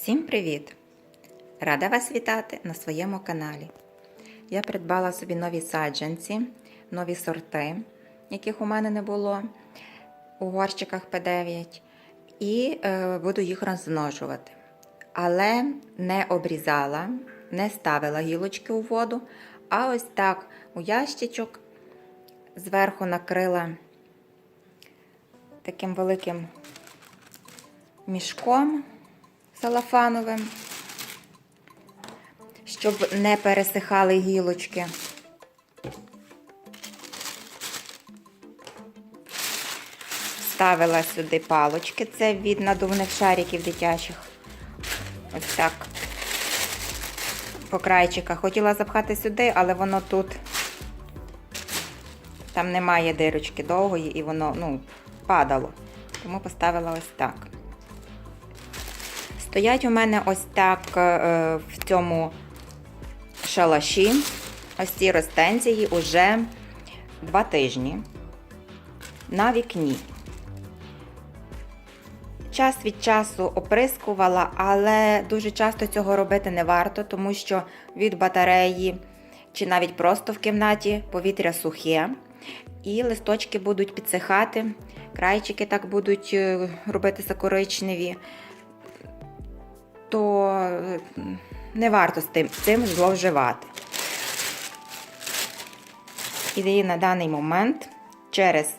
Всім привіт! Рада вас вітати на своєму каналі. Я придбала собі нові саджанці, нові сорти, яких у мене не було у горщиках П9, і е, буду їх розмножувати. Але не обрізала, не ставила гілочки у воду, а ось так у ящичок зверху накрила таким великим мішком салафановим, щоб не пересихали гілочки. Ставила сюди палочки, це від надувних шариків дитячих. Ось так. По крайчиках. Хотіла запхати сюди, але воно тут там немає дирочки довгої і воно ну, падало. Тому поставила ось так. Стоять у мене ось так е, в цьому шалаші, ось ці ростензії уже два тижні на вікні. Час від часу оприскувала, але дуже часто цього робити не варто, тому що від батареї чи навіть просто в кімнаті повітря сухе, і листочки будуть підсихати, крайчики так будуть е, робитися коричневі то е, не варто з тим, цим зловживати. І на даний момент, через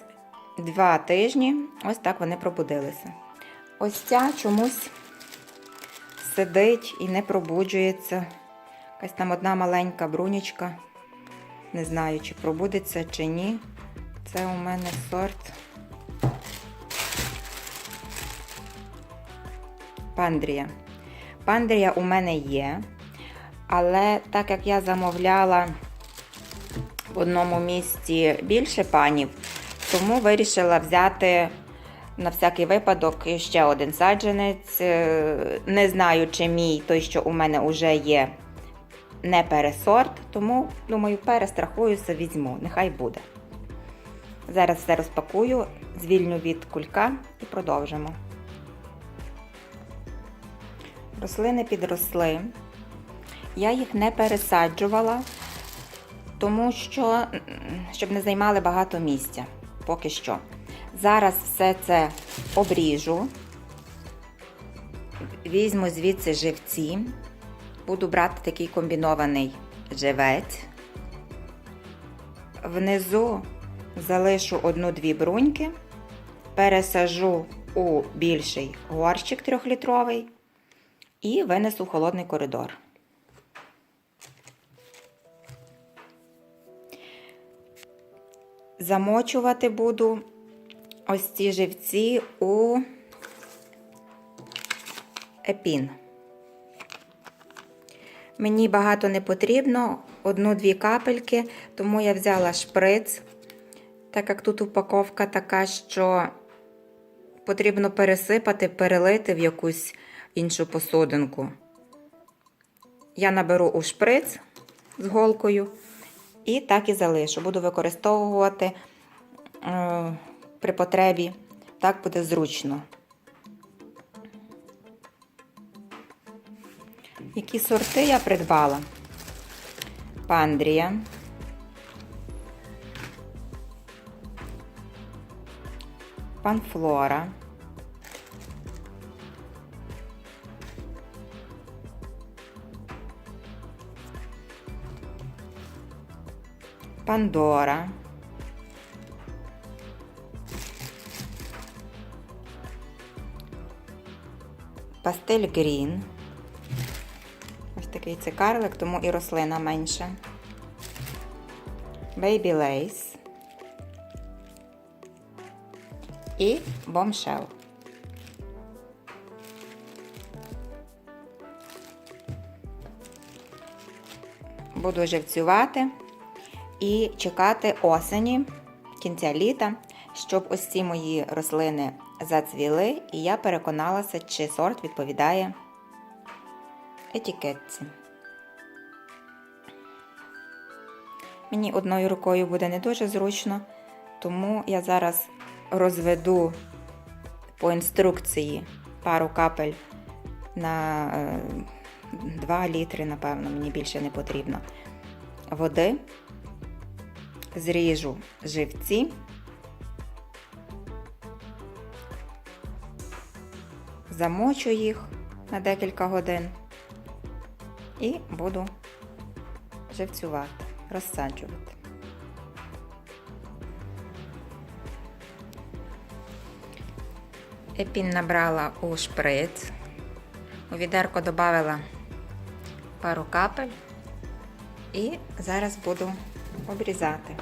два тижні, ось так вони пробудилися. Ось ця чомусь сидить і не пробуджується. Якась там одна маленька брунічка. Не знаю, чи пробудеться, чи ні. Це у мене сорт Пандрія. Пандрія у мене є, але так як я замовляла в одному місці більше панів, тому вирішила взяти на всякий випадок ще один саджанець. Е, Не знаю, чи мій той, що у мене вже є, не пересорт, тому, думаю, перестрахуюся, візьму, нехай буде. Зараз все розпакую, звільню від кулька і продовжимо. Рослини підросли. Я їх не пересаджувала, тому що, щоб не займали багато місця. Поки що. Зараз все це обріжу, візьму звідси живці, буду брати такий комбінований живець. Внизу залишу одну-дві бруньки, пересажу у більший горщик трьохлітровий і винесу в холодний коридор. Замочувати буду ось ці живці у епін. Мені багато не потрібно, одну-дві капельки, тому я взяла шприц, так як тут упаковка така, що потрібно пересипати, перелити в якусь іншу посудинку. Я наберу у шприц з голкою і так і залишу. Буду використовувати е, при потребі, так буде зручно. Які сорти я придбала? Пандрія. Панфлора. Пандора. Пастель Грін. Ось такий це карлик, тому і рослина менша. Baby Lace. І Bombshell. Буду живцювати і чекати осені, кінця літа, щоб ось ці мої рослини зацвіли, і я переконалася, чи сорт відповідає етикетці. Мені одною рукою буде не дуже зручно, тому я зараз розведу по інструкції пару капель на е, 2 літри, напевно, мені більше не потрібно. Води, зріжу живці. Замочу їх на декілька годин і буду живцювати, розсаджувати. Епін набрала у шприц. У відерко додала пару капель і зараз буду обрізати.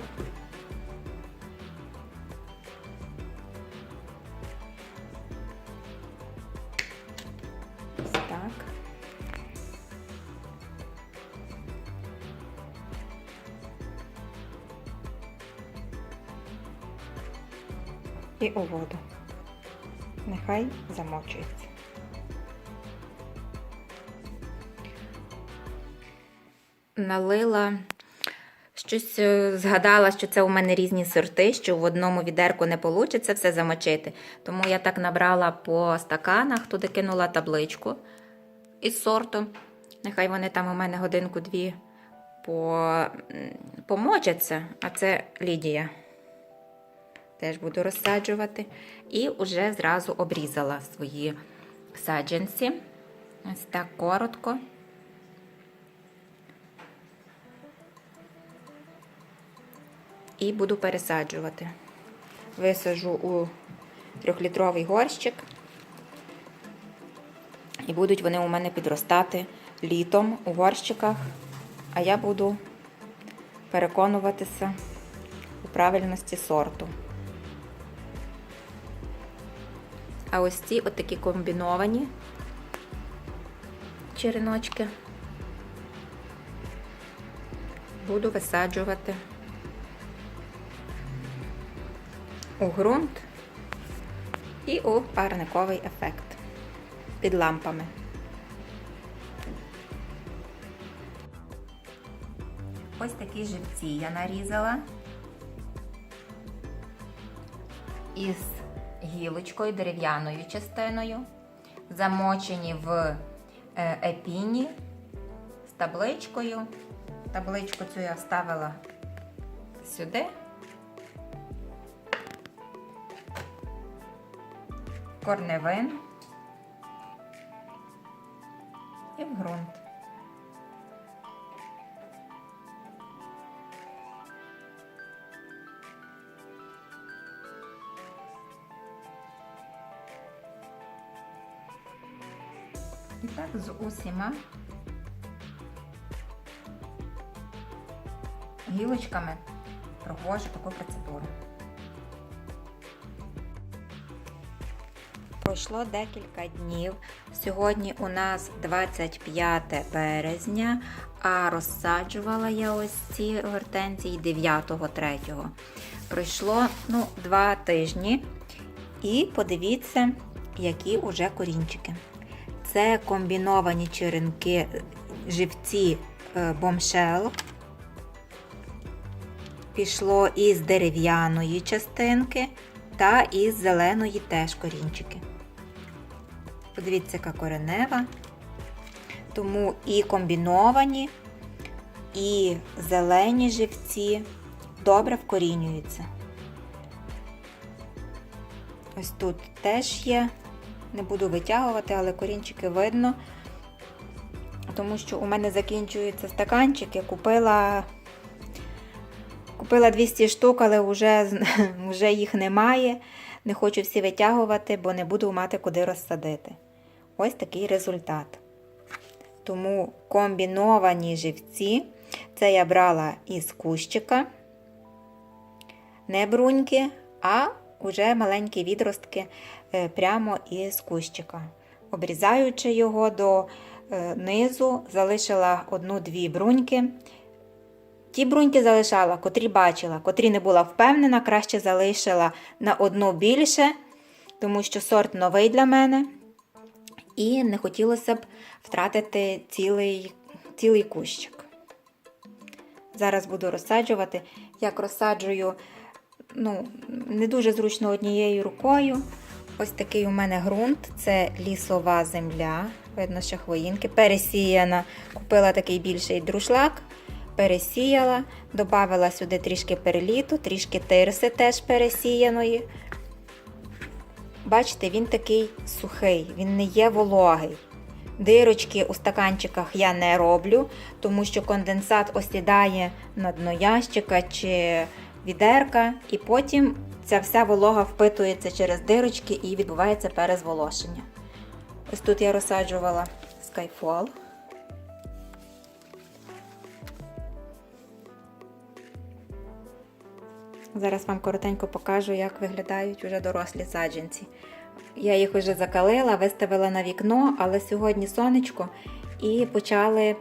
І у воду. Нехай замочується. Налила щось е, згадала, що це у мене різні сорти, що в одному відерку не вийде все замочити. Тому я так набрала по стаканах, туди кинула табличку із сорту. Нехай вони там у мене годинку-дві по... помочаться, а це Лідія. Теж буду розсаджувати. І вже зразу обрізала свої саджанці. Ось так коротко. І буду пересаджувати. Висажу у трьохлітровий горщик. І будуть вони у мене підростати літом у горщиках. А я буду переконуватися у правильності сорту. А ось ці от такі комбіновані череночки буду висаджувати у ґрунт і у парниковий ефект під лампами. Ось такі живці я нарізала із гілочкою, дерев'яною частиною, замочені в е, епіні з табличкою. Табличку цю я вставила сюди. Корневин і в ґрунт. І так з усіма гілочками проводжу таку процедуру. Пройшло декілька днів. Сьогодні у нас 25 березня, а розсаджувала я ось ці гортензії 9-3. Пройшло ну, 2 тижні. І подивіться, які уже корінчики. Це комбіновані черенки живці е, бомшел. Пішло із дерев'яної частинки та із зеленої теж корінчики. Подивіться, яка коренева. Тому і комбіновані, і зелені живці добре вкорінюються. Ось тут теж є. Не буду витягувати, але корінчики видно. Тому що у мене закінчуються стаканчики. Купила купила 200 штук, але вже, вже їх немає. Не хочу всі витягувати, бо не буду мати куди розсадити. Ось такий результат. Тому комбіновані живці. Це я брала із кущика, не бруньки, а вже маленькі відростки е, прямо із кущика. Обрізаючи його до е, низу, залишила одну-дві бруньки. Ті бруньки залишала, котрі бачила, котрі не була впевнена, краще залишила на одну більше, тому що сорт новий для мене. І не хотілося б втратити цілий, цілий кущик. Зараз буду розсаджувати. Як розсаджую, ну, не дуже зручно однією рукою, Ось такий у мене ґрунт це лісова земля. Видно, що хвоїнки. Пересіяна. Купила такий більший друшлак, пересіяла, додала сюди трішки перліту, трішки тирси теж пересіяної. Бачите, він такий сухий, він не є вологий. Дирочки у стаканчиках я не роблю, тому що конденсат осідає на дно ящика чи відерка, і потім ця вся волога впитується через дирочки і відбувається перезволошення. Ось тут я розсаджувала Skyfall. Зараз вам коротенько покажу, як виглядають уже дорослі саджанці. Я їх вже закалила, виставила на вікно, але сьогодні сонечко і почали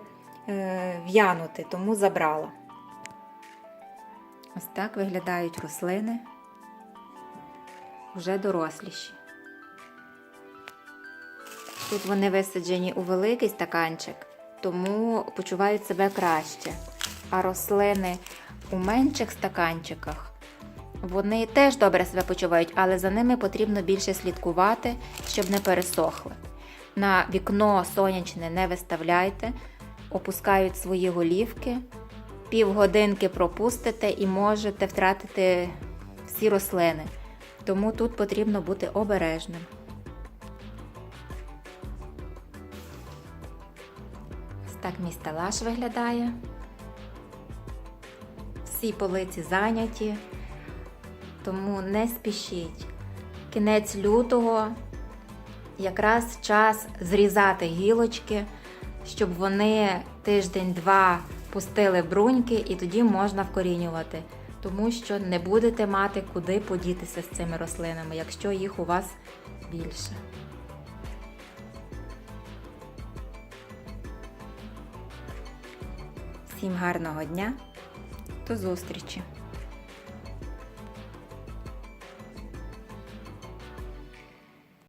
е, в'янути, тому забрала. Ось так виглядають рослини, вже доросліші. Тут вони висаджені у великий стаканчик, тому почувають себе краще. А рослини у менших стаканчиках вони теж добре себе почувають, але за ними потрібно більше слідкувати, щоб не пересохли. На вікно сонячне не виставляйте, опускають свої голівки, півгодинки пропустите і можете втратити всі рослини. Тому тут потрібно бути обережним. Ось так мій стелаж виглядає. Всі полиці зайняті, тому не спішіть. Кінець лютого якраз час зрізати гілочки, щоб вони тиждень-два пустили бруньки і тоді можна вкорінювати. Тому що не будете мати куди подітися з цими рослинами, якщо їх у вас більше. Всім гарного дня! До зустрічі!